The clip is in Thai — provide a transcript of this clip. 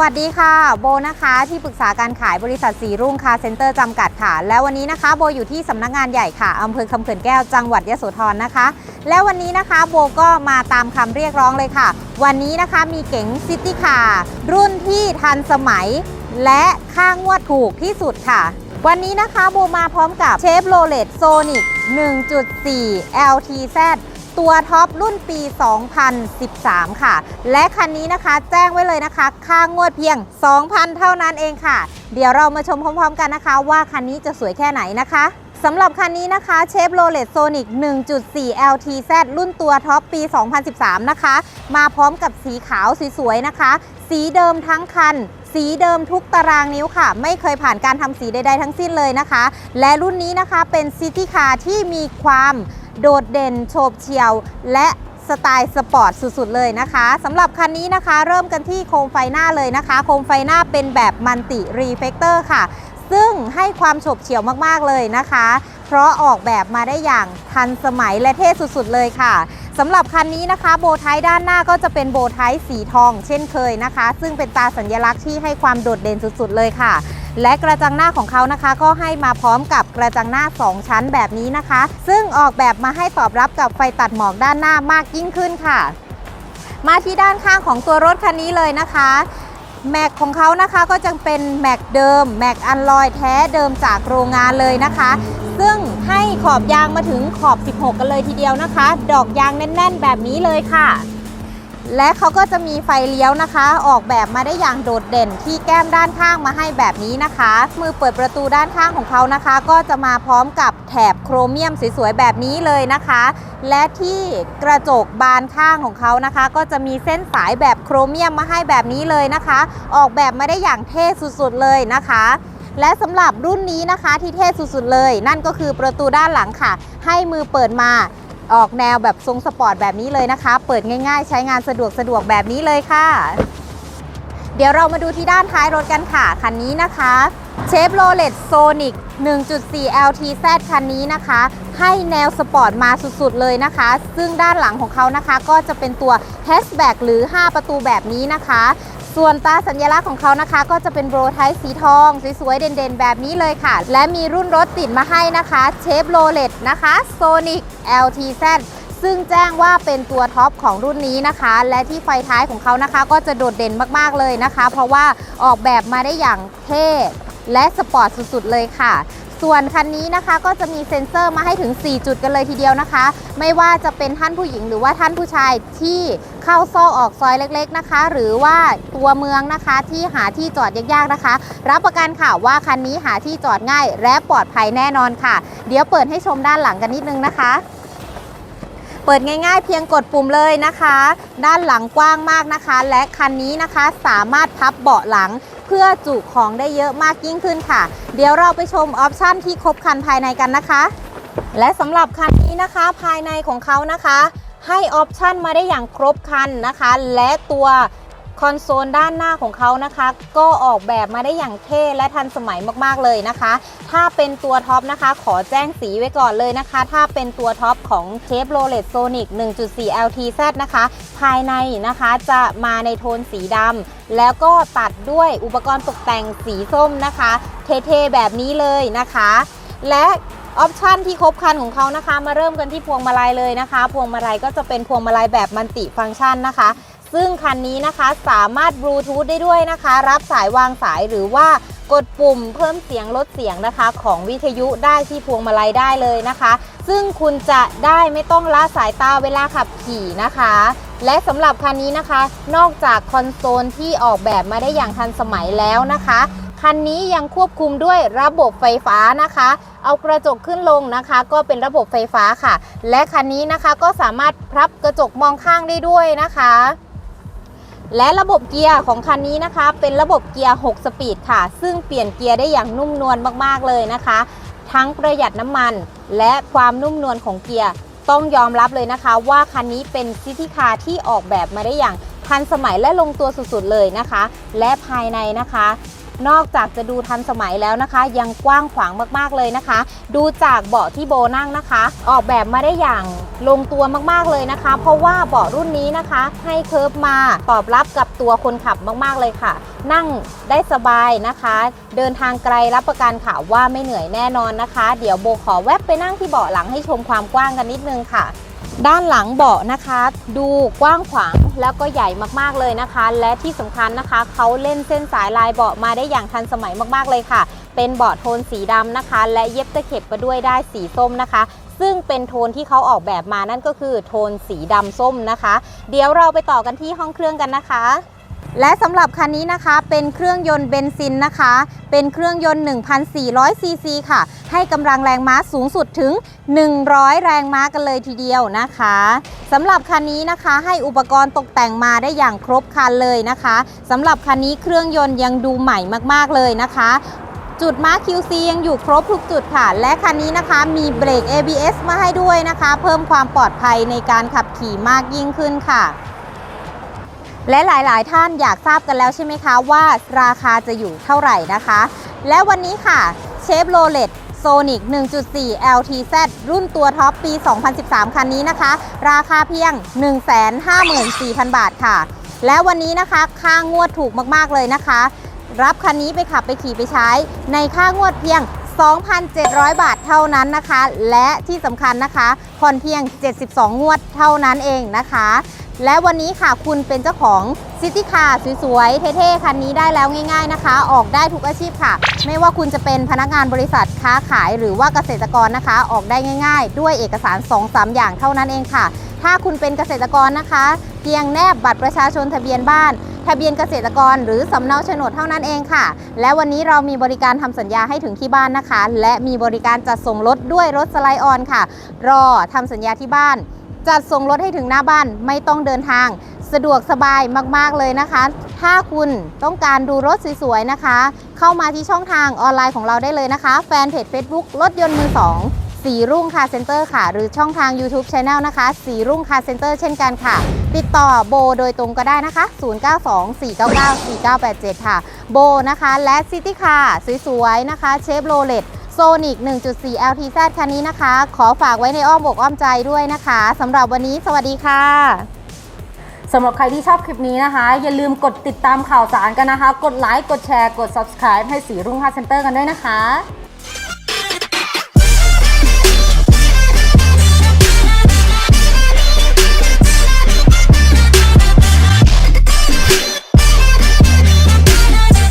วัสดีค่ะ โบนะคะที่ปรึกษาการขายบริษัทสีรุ่งคาเซ็นเตอร์จำกัดค่ะ และวันนี้นะคะโบอยู่ที่สำนักงานใหญ่ค่ะอำเภอคำเขื่อนแก้วจังหวัดยโสธรนะคะ และวันนี้นะคะโบก็มาตามคำเรียกร้องเลยค่ะ วันนี้นะคะมีเก๋งซิตี้คาร์รุ่นที่ทันสมัย และค่างวดถูกที่สุดค่ะ วันนี้นะคะโบมาพร้อมกับเชฟโรเลตโซนิก1.4 LTZ ตัวท็อปรุ่นปี 2013 ค่ะ และคันนี้นะคะแจ้งไว้เลยนะคะ ค่างวดเพียง 2,000 เท่านั้นเองค่ะ เดี๋ยวเรามาชมพร้อมๆกันนะคะ ว่าคันนี้จะสวยแค่ไหนนะคะสำหรับคันนี้นะคะเชฟโรเลตโซนิก1.4 LTZ รุ่นตัวท็อปปี 2013 นะคะ มาพร้อมกับสีขาวสวยๆนะคะ สีเดิมทั้งคัน สีเดิมทุกตารางนิ้วค่ะ ไม่เคยผ่านการทำสีใดๆทั้งสิ้นเลยนะคะ และรุ่นนี้นะคะเป็นซิตี้คาร์ที่มีความ โดดเด่นโฉบเฉี่ยว และสไตล์สปอร์ตสุดๆเลยนะคะสำหรับคันนี้นะคะ เริ่มกันที่โคมไฟหน้าเลยนะคะ โคมไฟหน้าเป็นแบบมันติรีเฟกเตอร์ค่ะ ซึ่งให้ความฉบเฉี่ยวมากๆเลยนะคะ เพราะออกแบบมาได้อย่างทันสมัยและเท่สุดๆเลยค่ะสำหรับคันนี้นะคะโบว์ไทด้านหน้าก็จะเป็นโบว์ไทสีทอง เช่นเคยนะคะ ซึ่งเป็นตาสัญลักษณ์ที่ให้ความโดดเด่นสุดๆเลยค่ะ และกระจังหน้าของเขานะคะ ก็ให้มาพร้อมกับกระจังหน้า 2 ชั้นแบบนี้นะคะ ซึ่งออกแบบมาให้ตอบรับกับไฟตัดหมอกด้านหน้ามากยิ่งขึ้นค่ะ มาที่ด้านข้างของตัวรถคันนี้เลยนะคะ แม็กของเขานะคะก็จะเป็นแม็กเดิมแม็กอันลอยแท้เดิมจากโรงงานเลยนะคะ ซึ่งให้ขอบยางมาถึงขอบ 16 กันเลยทีเดียวนะคะ ดอกยางแน่น ๆ แบบนี้เลยค่ะ และเขาก็จะมีไฟเลี้ยวนะคะ ออกแบบมาได้อย่างโดดเด่นที่แก้มด้านข้างมาให้แบบนี้นะคะ มือเปิดประตูด้านข้างของเขานะคะ ก็จะมาพร้อมกับแถบโครเมียมสวยๆแบบนี้เลยนะคะ และที่กระจกบานข้างของเขานะคะ ก็จะมีเส้นสายแบบโครเมียมมาให้แบบนี้เลยนะคะ ออกแบบมาได้อย่างเท่สุดๆเลยนะคะและสำหรับรุ่นนี้นะคะที่เท่สุดๆเลย นั่นก็คือประตูด้านหลังค่ะ ให้มือเปิดมา ออกแนวแบบทรงสปอร์ตแบบนี้เลยนะคะ เปิดง่ายๆ ใช้งานสะดวกสะดวกแบบนี้เลยค่ะ เดี๋ยวเรามาดูที่ด้านท้ายรถกันค่ะ คันนี้นะคะเชฟโรเลตโซนิก1.4 LTZ คันนี้นะคะ ให้แนวสปอร์ตมาสุดๆเลยนะคะ ซึ่งด้านหลังของเขานะคะ ก็จะเป็นตัวแฮชแบ็กหรือ 5 ประตูแบบนี้นะคะ ส่วนตาสัญลักษณ์ของเขานะคะ ก็จะเป็นโบรไทสีทอง สวยๆ เด่นๆ แบบนี้เลยค่ะ และมีรุ่นรถติดมาให้นะคะเชฟโรเลตนะคะ Sonic LTZ ซึ่งแจ้งว่าเป็นตัวท็อปของรุ่นนี้นะคะ และที่ไฟท้ายของเขานะคะ ก็จะโดดเด่นมากๆเลยนะคะ เพราะว่าออกแบบมาได้อย่างเท่และสปอร์ตสุดๆเลยค่ะ ส่วนคันนี้นะคะก็จะมีเซ็นเซอร์มาให้ถึง 4 จุดกันเลยทีเดียวนะคะ ไม่ว่าจะเป็นท่านผู้หญิงหรือว่าท่านผู้ชายที่เข้าซอกออกซอยเล็กๆนะคะ หรือว่าตัวเมืองนะคะที่หาที่จอดยากๆนะคะ รับประกันค่ะว่าคันนี้หาที่จอดง่าย และปลอดภัยแน่นอนค่ะ เดี๋ยวเปิดให้ชมด้านหลังกันนิดนึงนะคะเปิดง่ายๆ เพียงกดปุ่มเลยนะคะ ด้านหลังกว้างมากนะคะ และคันนี้นะคะสามารถพับเบาะหลัง เพื่อจุของได้เยอะมากยิ่งขึ้นค่ะ เดี๋ยวเราไปชมออปชันที่ครบคันภายในกันนะคะ และสำหรับคันนี้นะคะภายในของเขานะคะ ให้ออปชันมาได้อย่างครบคันนะคะ และตัว คอนโซลด้านหน้าของเขานะคะ ก็ออกแบบมาได้อย่างเท่และทันสมัยมากๆเลยนะคะ ถ้าเป็นตัวท็อปนะคะ ขอแจ้งสีไว้ก่อนเลยนะคะ ถ้าเป็นตัวท็อปของเชฟโรเลตโซนิก1.4 LTZ นะคะ ภายในนะคะจะมาในโทนสีดำแล้วก็ตัดด้วยอุปกรณ์ตกแต่งสีส้มนะคะ เท่ๆแบบนี้เลยนะคะ และออปชันที่ครบครันของเขานะคะ มาเริ่มกันที่พวงมาลัยเลยนะคะ พวงมาลัยก็จะเป็นพวงมาลัยแบบมัลติฟังก์ชันนะคะ ซึ่งคันนี้นะคะสามารถบลูทูธได้ด้วยนะคะ รับสายวางสายหรือว่ากดปุ่มเพิ่มเสียงลดเสียงนะคะ ของวิทยุได้ที่พวงมาลัยได้เลยนะคะ ซึ่งคุณจะได้ไม่ต้องละสายตาเวลาขับขี่นะคะ และสำหรับคันนี้นะคะ นอกจากคอนโซลที่ออกแบบมาได้อย่างทันสมัยแล้วนะคะคันนี้ยังควบคุมด้วยระบบไฟฟ้านะคะ เอากระจกขึ้นลงนะคะ ก็เป็นระบบไฟฟ้าค่ะ และคันนี้นะคะก็สามารถพับกระจกมองข้างได้ด้วยนะคะ และระบบเกียร์ของคันนี้นะคะ เป็นระบบเกียร์ 6 สปีดค่ะ ซึ่งเปลี่ยนเกียร์ได้อย่างนุ่มนวลมากๆเลยนะคะ ทั้งประหยัดน้ำมัน และความนุ่มนวลของเกียร์ต้องยอมรับเลยนะคะ ว่าคันนี้เป็นซิตี้คาร์ที่ออกแบบมาได้อย่างทันสมัยและลงตัวสุดๆเลยนะคะ และภายในนะคะ นอกจากจะดูทันสมัยแล้วนะคะ ยังกว้างขวางมากๆเลยนะคะ ดูจากเบาะที่โบนั่งนะคะ ออกแบบมาได้อย่างลงตัวมากๆเลยนะคะ เพราะว่าเบาะรุ่นนี้นะคะ ให้เคิร์ฟมาตอบรับกับตัวคนขับมากๆเลยค่ะ นั่งได้สบายนะคะ เดินทางไกลรับประกันค่ะว่าไม่เหนื่อยแน่นอนนะคะ เดี๋ยวโบขอแวบไปนั่งที่เบาะหลังให้ชมความกว้างกันนิดนึงค่ะ ด้านหลังเบาะนะคะ ดูกว้างขวางแล้วก็ใหญ่มากๆเลยนะคะ และที่สำคัญนะคะเขาเล่นเส้นสายลายเบาะมาได้อย่างทันสมัยมากๆเลยค่ะ เป็นเบาะโทนสีดำนะคะ และเย็บตะเข็บมาด้วยได้สีส้มนะคะ ซึ่งเป็นโทนที่เขาออกแบบมานั่นก็คือโทนสีดำส้มนะคะ เดี๋ยวเราไปต่อกันที่ห้องเครื่องกันนะคะ และสำหรับคันนี้นะคะเป็นเครื่องยนต์เบนซินนะคะ เป็นเครื่องยนต์ 1,400 ซีซีค่ะ ให้กำลังแรงม้าสูงสุดถึง 100 แรงม้ากันเลยทีเดียวนะคะสำหรับคันนี้นะคะให้อุปกรณ์ตกแต่งมาได้อย่างครบครันเลยนะคะสำหรับคันนี้เครื่องยนต์ยังดูใหม่มาก ๆเลยนะคะจุดมาร์ค QC ยังอยู่ครบทุกจุดค่ะ และคันนี้นะคะมีเบรก ABS มาให้ด้วยนะคะ เพิ่มความปลอดภัยในการขับขี่มากยิ่งขึ้นค่ะ และหลายๆ ท่านอยากทราบกันแล้วใช่ไหมคะว่าราคาจะอยู่เท่าไหร่นะคะ และวันนี้ค่ะเชฟโรเลตโซนิก1.4 LTZ รุ่นตัวท็อปปี 2013 คันนี้นะคะ ราคาเพียง 154,000 บาทค่ะ และวันนี้นะคะค่างวดถูกมากๆเลยนะคะ รับคันนี้ไปขับไปขี่ไปใช้ ในค่างวดเพียง 2,700 บาทเท่านั้นนะคะ และที่สำคัญนะคะผ่อนเพียง 72 งวดเท่านั้นเองนะคะ และวันนี้ค่ะคุณเป็นเจ้าของซิตี้คาร์สวยๆ เท่ๆ คันนี้ได้แล้วง่ายๆนะคะ ออกได้ทุกอาชีพค่ะ ไม่ว่าคุณจะเป็นพนักงานบริษัทค้าขายหรือว่าเกษตรกรนะคะ ออกได้ง่ายๆ ด้วยเอกสาร 2-3 อย่างเท่านั้นเองค่ะ ถ้าคุณเป็นเกษตรกรนะคะ เพียงแนบบัตรประชาชนทะเบียนบ้านทะเบียนเกษตรกรหรือสำเนาโฉนดเท่านั้นเองค่ะ และวันนี้เรามีบริการทำสัญญาให้ถึงที่บ้านนะคะ และมีบริการจัดส่งรถด้วยรถสไลด์ออนค่ะ รอทำสัญญาที่บ้าน จัดส่งรถให้ถึงหน้าบ้านไม่ต้องเดินทาง สะดวกสบายมากๆเลยนะคะ ถ้าคุณต้องการดูรถสวยๆนะคะ เข้ามาที่ช่องทางออนไลน์ของเราได้เลยนะคะ แฟนเพจ Facebook รถยนต์มือ2สีรุ่งคาเซ็นเตอร์ค่ะ หรือช่องทาง YouTube Channel นะคะ สีรุ่งคาเซ็นเตอร์เช่นกันค่ะ ติดต่อโบโดยตรงก็ได้นะคะ 0924994987 ค่ะ โบนะคะและซิตี้คาร์สวยๆนะคะเชฟโรเลต โซนิก1.4 LTZ คันนี้นะคะ ขอฝากไว้ในอ้อมอกอ้อมใจด้วยนะคะสำหรับวันนี้สวัสดีค่ะสำหรับใครที่ชอบคลิปนี้นะคะ อย่าลืมกดติดตามข่าวสารกันนะคะ กดไลค์กดแชร์กด subscribe ให้สีรุ่งค่าเซ็นเตอร์กันด้วยนะคะ